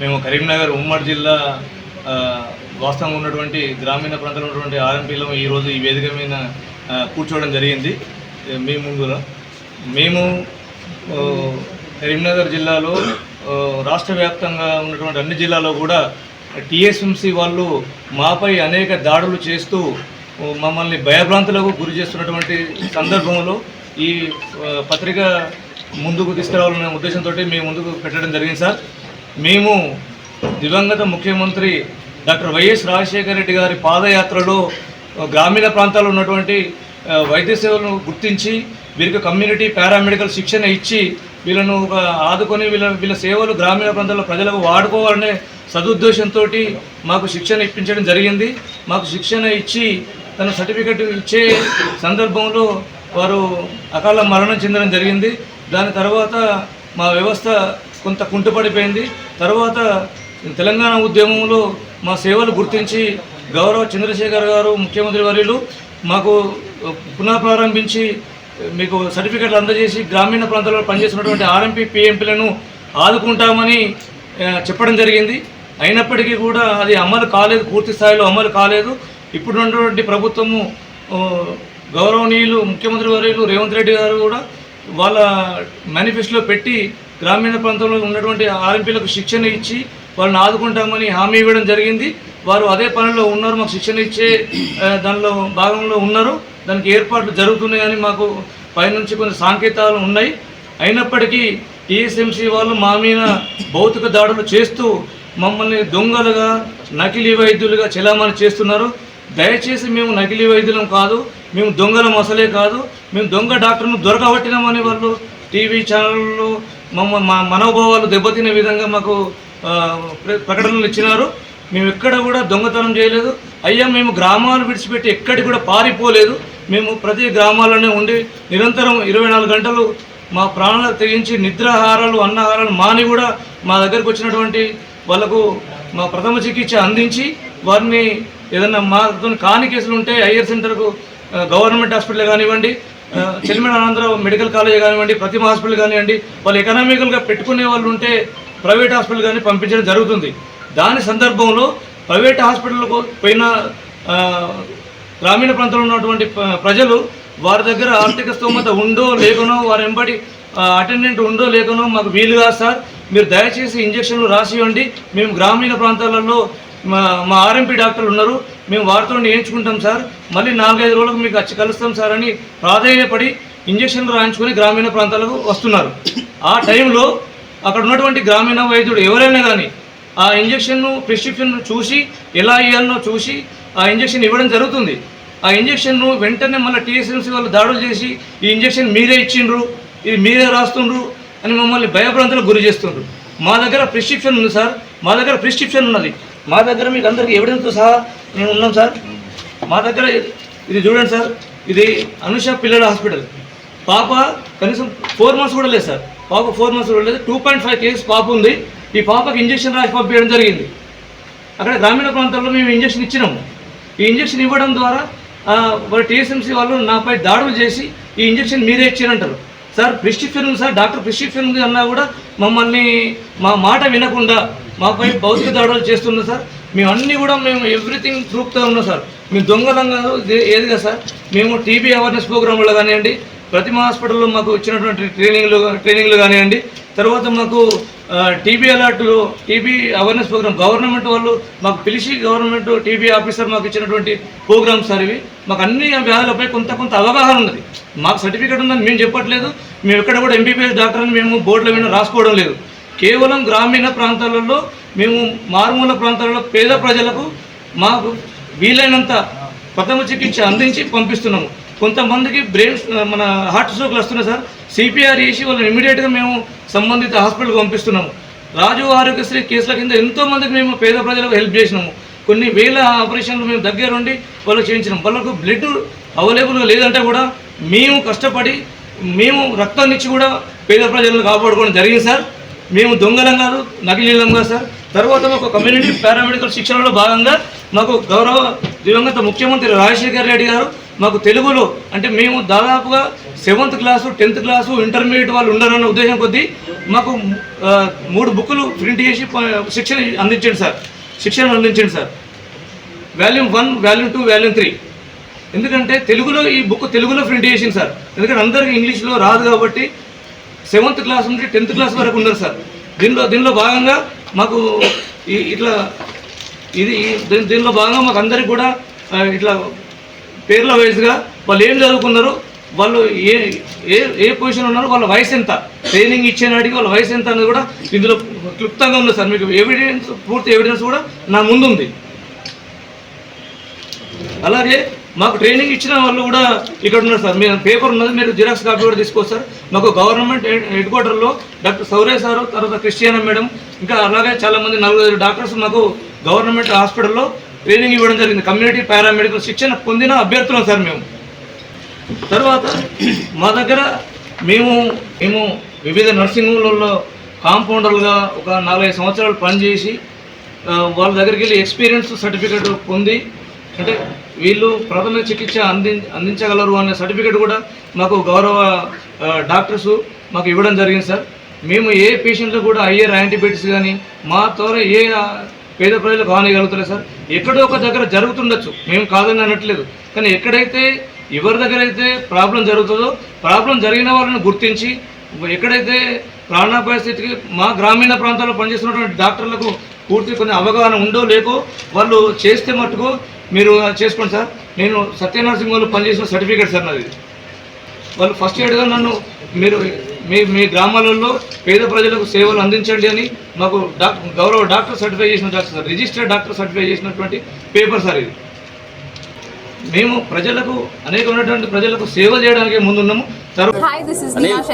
మేము కరీంనగర్ ఉమ్మడి జిల్లా వాస్తవంగా ఉన్నటువంటి గ్రామీణ ప్రాంతంలో ఉన్నటువంటి ఆర్ఎంపీలో ఈరోజు ఈ వేదిక మీద కూర్చోవడం జరిగింది. మీ ముందులో మేము కరీంనగర్ జిల్లాలో రాష్ట్ర వ్యాప్తంగా ఉన్నటువంటి అన్ని జిల్లాలో కూడా టీఎస్ఎంసీ వాళ్ళు మాపై అనేక దాడులు చేస్తూ మమ్మల్ని భయభ్రాంతులకు గురి చేస్తున్నటువంటి సందర్భంలో ఈ పత్రిక ముందుకు తీసుకురావాలనే ఉద్దేశంతో మేము ముందుకు పెట్టడం జరిగింది సార్. మేము దివంగత ముఖ్యమంత్రి డాక్టర్ వైఎస్ రాజశేఖర రెడ్డి గారి పాదయాత్రలో గ్రామీణ ప్రాంతాల్లో ఉన్నటువంటి వైద్య సేవలను గుర్తించి వీరికి కమ్యూనిటీ పారామెడికల్ శిక్షణ ఇచ్చి వీళ్ళను ఒక ఆదుకొని వీళ్ళ వీళ్ళ సేవలు గ్రామీణ ప్రాంతాల్లో ప్రజలకు వాడుకోవాలనే సదుద్దేశంతో మాకు శిక్షణ ఇప్పించడం జరిగింది. మాకు శిక్షణ ఇచ్చి తన సర్టిఫికెట్ ఇచ్చే సందర్భంలో వారు అకాల మరణం చెందడం జరిగింది. దాని తర్వాత మా వ్యవస్థ కొంత కుంటుపడిపోయింది. తర్వాత తెలంగాణ ఉద్యమంలో మా సేవలు గుర్తించి గౌరవ చంద్రశేఖర్ గారు ముఖ్యమంత్రి వర్యులు మాకు పునః ప్రారంభించి మీకు సర్టిఫికెట్లు అందజేసి గ్రామీణ ప్రాంతాల్లో పనిచేస్తున్నటువంటి ఆర్ఎంపీ పిఎంపీలను ఆదుకుంటామని చెప్పడం జరిగింది. అయినప్పటికీ కూడా అది అమలు కాలేదు పూర్తి స్థాయిలో అమలు కాలేదు. ఇప్పుడున్నటువంటి ప్రభుత్వము గౌరవనీయులు ముఖ్యమంత్రి వర్యులు రేవంత్ రెడ్డి గారు కూడా వాళ్ళ మేనిఫెస్టోలో పెట్టి గ్రామీణ ప్రాంతంలో ఉన్నటువంటి ఆర్ఎంపీలకు శిక్షణ ఇచ్చి వాళ్ళని ఆదుకుంటామని హామీ ఇవ్వడం జరిగింది. వారు అదే పనిలో ఉన్నారు మాకు శిక్షణ ఇచ్చే దానిలో భాగంలో ఉన్నారు. దానికి ఏర్పాట్లు జరుగుతున్నాయని మాకు పైనుంచి కొన్ని సాంకేతాలు ఉన్నాయి. అయినప్పటికీ టీఎస్ఎంసీ వాళ్ళు మా మీద భౌతిక దాడులు చేస్తూ మమ్మల్ని దొంగలుగా నకిలీ వైద్యులుగా చెలామణి చేస్తున్నారు. దయచేసి మేము నకిలీ వైద్యులం కాదు మేము దొంగలం అసలే కాదు మేము దొంగ డాక్టర్ను దొరకబట్టినామని వాళ్ళు టీవీ ఛానళ్ళు మమ్మ మా మనోభావాలు దెబ్బతినే విధంగా మాకు ప్రకటనలు ఇచ్చినారు. మేము ఎక్కడ కూడా దొంగతనం చేయలేదు. అయ్యా మేము గ్రామాలు విడిచిపెట్టి ఎక్కడికి కూడా పారిపోలేదు. మేము ప్రతి గ్రామాల్లోనే ఉండి నిరంతరం ఇరవై నాలుగు గంటలు మా ప్రాణాలు తెగించి నిద్రాహారాలు అన్నహారాలు మాని కూడా మా దగ్గరకు వచ్చినటువంటి వాళ్ళకు మా ప్రథమ చికిత్స అందించి వారిని ఏదన్నా మాతో కాని కేసులు ఉంటే హయ్యర్ సెంటర్కు గవర్నమెంట్ హాస్పిటల్ కానివ్వండి ఆ, చెలిమిడ మెడికల్ కాలేజ్ కానివ్వండి ప్రతిమ హాస్పిటల్ కానివ్వండి వాళ్ళు ఎకనామికల్గా పెట్టుకునే వాళ్ళు ఉంటే ప్రైవేట్ హాస్పిటల్ కానీ పంపించడం జరుగుతుంది. దాని సందర్భంలో ప్రైవేట్ హాస్పిటల్కు పోయిన గ్రామీణ ప్రాంతంలో ఉన్నటువంటి ప్రజలు వారి దగ్గర ఆర్థిక స్తోమత ఉందో లేకనో వారి వెంబడి అటెండెంట్ ఉందో లేకనో మాకు వీలు కాదు సార్ మీరు దయచేసి ఇంజక్షన్లు రాసి ఇవ్వండి మేము గ్రామీణ ప్రాంతాలలో మా మా ఆర్ఎంపీ డాక్టర్లు ఉన్నారు. మేము వారితో నేర్చుకుంటాం సార్. మళ్ళీ నాలుగైదు రోజులకు మీకు వచ్చి కలుస్తాం సార్ అని ప్రాధాన్యపడి ఇంజక్షన్లు రాయించుకొని గ్రామీణ ప్రాంతాలకు వస్తున్నారు. ఆ టైంలో అక్కడ ఉన్నటువంటి గ్రామీణ వైద్యుడు ఎవరైనా కానీ ఆ ఇంజక్షన్ను ప్రిస్క్రిప్షన్ను చూసి ఎలా ఇవ్వాలనో చూసి ఆ ఇంజక్షన్ ఇవ్వడం జరుగుతుంది. ఆ ఇంజక్షన్ను వెంటనే మళ్ళీ టీఎస్ఎంసీ వాళ్ళు దాడులు చేసి ఈ ఇంజక్షన్ మీరే ఇచ్చిండ్రు ఇది మీరే రాస్తుండ్రు అని మమ్మల్ని భయభ్రాంతులకు గురి చేస్తుండ్రు. మా దగ్గర ప్రిస్క్రిప్షన్ ఉంది సార్. మా దగ్గర ప్రిస్క్రిప్షన్ ఉన్నది. మా దగ్గర మీకు అందరికీ ఎవిడెన్స్తో సహా మేము ఉన్నాం సార్. మా దగ్గర ఇది చూడండి సార్ ఇది అనుష పిల్లల హాస్పిటల్. పాప కనీసం ఫోర్ మంత్స్ కూడా లేదు సార్. పాప ఫోర్ మంత్స్ కూడా లేదు. టూ పాయింట్ ఫైవ్ కేజీస్ పాప ఉంది. ఈ పాపకి ఇంజక్షన్ రాసి పంపించడం జరిగింది. అక్కడ గ్రామీణ ప్రాంతాల్లో మేము ఇంజక్షన్ ఇచ్చినాము. ఈ ఇంజక్షన్ ఇవ్వడం ద్వారా ఆ, టీఎస్ఎంసీ వాళ్ళు నాపై దాడులు చేసి ఈ ఇంజక్షన్ మీరే ఇచ్చారంటారు. సార్ ప్రిస్క్రిప్షన్ ఉంది సార్. డాక్టర్ ప్రిస్క్రిప్షన్ ఉంది అన్నా కూడా మమ్మల్ని మా మాట వినకుండా మాపై భౌతిక దాడులు చేస్తున్నాం సార్. మేము అన్నీ కూడా మేము ఎవ్రీథింగ్ ప్రూఫ్తో ఉన్నాం సార్. మేము దొంగలం ఏదిగా ఏది కదా సార్. మేము టీబీ అవేర్నెస్ ప్రోగ్రాంలో కానివ్వండి ప్రతిమ హాస్పిటల్లో మాకు ఇచ్చినటువంటి ట్రైనింగ్లు ట్రైనింగ్లు కానివ్వండి తర్వాత మాకు TB alert TB awareness programme government వాళ్ళు మాకు పిలిచి గవర్నమెంట్ టీబీ ఆఫీసర్ మాకు ఇచ్చినటువంటి ప్రోగ్రామ్స్ సార్ ఇవి. మాకు అన్ని వ్యాధులపై కొంత కొంత అవగాహన ఉన్నది. మాకు సర్టిఫికేట్ ఉందని మేము చెప్పట్లేదు. మేము ఎక్కడ కూడా ఎంబీబీఎస్ డాక్టర్ అని మేము బోర్డుల మీద రాసుకోవడం లేదు. కేవలం గ్రామీణ ప్రాంతాలలో మేము మారుమూల ప్రాంతాలలో పేద ప్రజలకు మాకు వీలైనంత ప్రథమ చికిత్స అందించి పంపిస్తున్నాము. కొంతమందికి బ్రెయిన్ మన హార్ట్ స్ట్రోక్లు వస్తున్నాయి సార్. సిపిఆర్ చేసి వాళ్ళని ఇమీడియట్గా మేము సంబంధిత హాస్పిటల్కి పంపిస్తున్నాము. రాజు ఆరోగ్యశ్రీ కేసుల కింద ఎంతోమందికి మేము పేద ప్రజలకు హెల్ప్ చేసినాము. కొన్ని వేల ఆపరేషన్లు మేము దగ్గరుండి వాళ్ళు చేయించినాం వాళ్ళకు బ్లడ్ అవైలబుల్గా లేదంటే కూడా మేము కష్టపడి మేము రక్తాన్ని ఇచ్చి కూడా పేద ప్రజలను కాపాడుకోవడం జరిగింది సార్. మేము దొంగలం కాదు నకిలీలం కాదు సార్. తర్వాత మాకు కమ్యూనిటీ పారామెడికల్ శిక్షణలో భాగంగా మాకు గౌరవ దివంగత ముఖ్యమంత్రి రాజశేఖర్ రెడ్డి గారు మాకు తెలుగులో అంటే మేము దాదాపుగా seventh class tenth class intermediate వాళ్ళు ఉండాలన్న ఉద్దేశం కొద్దీ మాకు మూడు బుక్కులు ప్రింట్ చేసి శిక్షణ అందించండి సార్. శిక్షణ అందించండి sir. Volume one volume two volume three. ఎందుకంటే తెలుగులో ఈ బుక్ తెలుగులో ప్రింట్ చేసింది సార్. ఎందుకంటే అందరికీ ఇంగ్లీష్లో రాదు కాబట్టి సెవెంత్ క్లాస్ నుంచి టెన్త్ క్లాస్ వరకు ఉన్నారు సార్. దీనిలో దీనిలో భాగంగా మాకు ఇట్లా ఇది దీనిలో భాగంగా మాకు అందరికి కూడా ఇట్లా పేర్ల వైజ్గా వాళ్ళు ఏం చదువుకున్నారు వాళ్ళు ఏ ఏ ఏ పొజిషన్ ఉన్నారు వాళ్ళ వయసు ఎంత? ట్రైనింగ్ ఇచ్చే నాటికి వాళ్ళ వయసు ఎంత అనేది కూడా ఇందులో క్లుప్తంగా ఉంది సార్. మీకు ఎవిడెన్స్ పూర్తి ఎవిడెన్స్ కూడా నా ముందు ఉంది అలాగే మాకు ట్రైనింగ్ ఇచ్చిన వాళ్ళు కూడా ఇక్కడ ఉన్నారు సార్. మీరు పేపర్ ఉన్నది మీరు జిరాక్స్ కాపీ కూడా తీసుకోవచ్చు సార్. మాకు గవర్నమెంట్ హెడ్ క్వార్టర్లో డాక్టర్ సౌరే సారు తర్వాత క్రిస్టియానా మేడం ఇంకా అలాగే చాలామంది నలుగురు డాక్టర్స్ మాకు గవర్నమెంట్ హాస్పిటల్లో ట్రైనింగ్ ఇవ్వడం జరిగింది. కమ్యూనిటీ పారామెడికల్ శిక్షణ పొందిన అభ్యర్థులం సార్ మేము. తర్వాత మా దగ్గర మేము మేము వివిధ నర్సింగ్ హోమ్లలో కాంపౌండర్లుగా ఒక నాలుగైదు సంవత్సరాలు పనిచేసి వాళ్ళ దగ్గరికి వెళ్ళి ఎక్స్పీరియన్స్ సర్టిఫికేట్ పొంది అంటే వీళ్ళు ప్రథమ చికిత్స అంది అందించగలరు అనే సర్టిఫికేట్ కూడా మాకు గౌరవ డాక్టర్స్ మాకు ఇవ్వడం జరిగింది సార్. మేము ఏ పేషెంట్లు కూడా అయ్యర్ యాంటీబయాటిక్స్ కానీ మా ద్వారా ఏ పేద ప్రజలు కానిగలుగుతారు సార్. ఎక్కడో ఒక దగ్గర జరుగుతుండొచ్చు మేము కాదని అనట్లేదు. కానీ ఎక్కడైతే ఎవరి దగ్గర అయితే ప్రాబ్లం జరుగుతుందో ప్రాబ్లం జరిగిన వాళ్ళని గుర్తించి ఎక్కడైతే ప్రాణాపాయ స్థితికి మా గ్రామీణ ప్రాంతాల్లో పనిచేస్తున్నటువంటి డాక్టర్లకు పూర్తి కొన్ని అవగాహన ఉందో లేకో వాళ్ళు చేస్తే మట్టుకు మీరు చేసుకోండి సార్. నేను సత్యనరసింహ వాళ్ళు పనిచేసిన సర్టిఫికేట్ సార్ నాది. వాళ్ళు ఫస్ట్ ఎయిడ్గా నన్ను మీరు మీ మీ గ్రామాలలో పేద ప్రజలకు సేవలు అందించండి అని మాకు డాక్ గౌరవ డాక్టర్ సర్టిఫై చేసిన doctor sir registered doctor certify చేసినటువంటి పేపర్ సార్ ఇది. మేము ప్రజలకు అనేకమైనటువంటి ప్రజలకు సేవ చేయడానికి ముందున్నాము. News.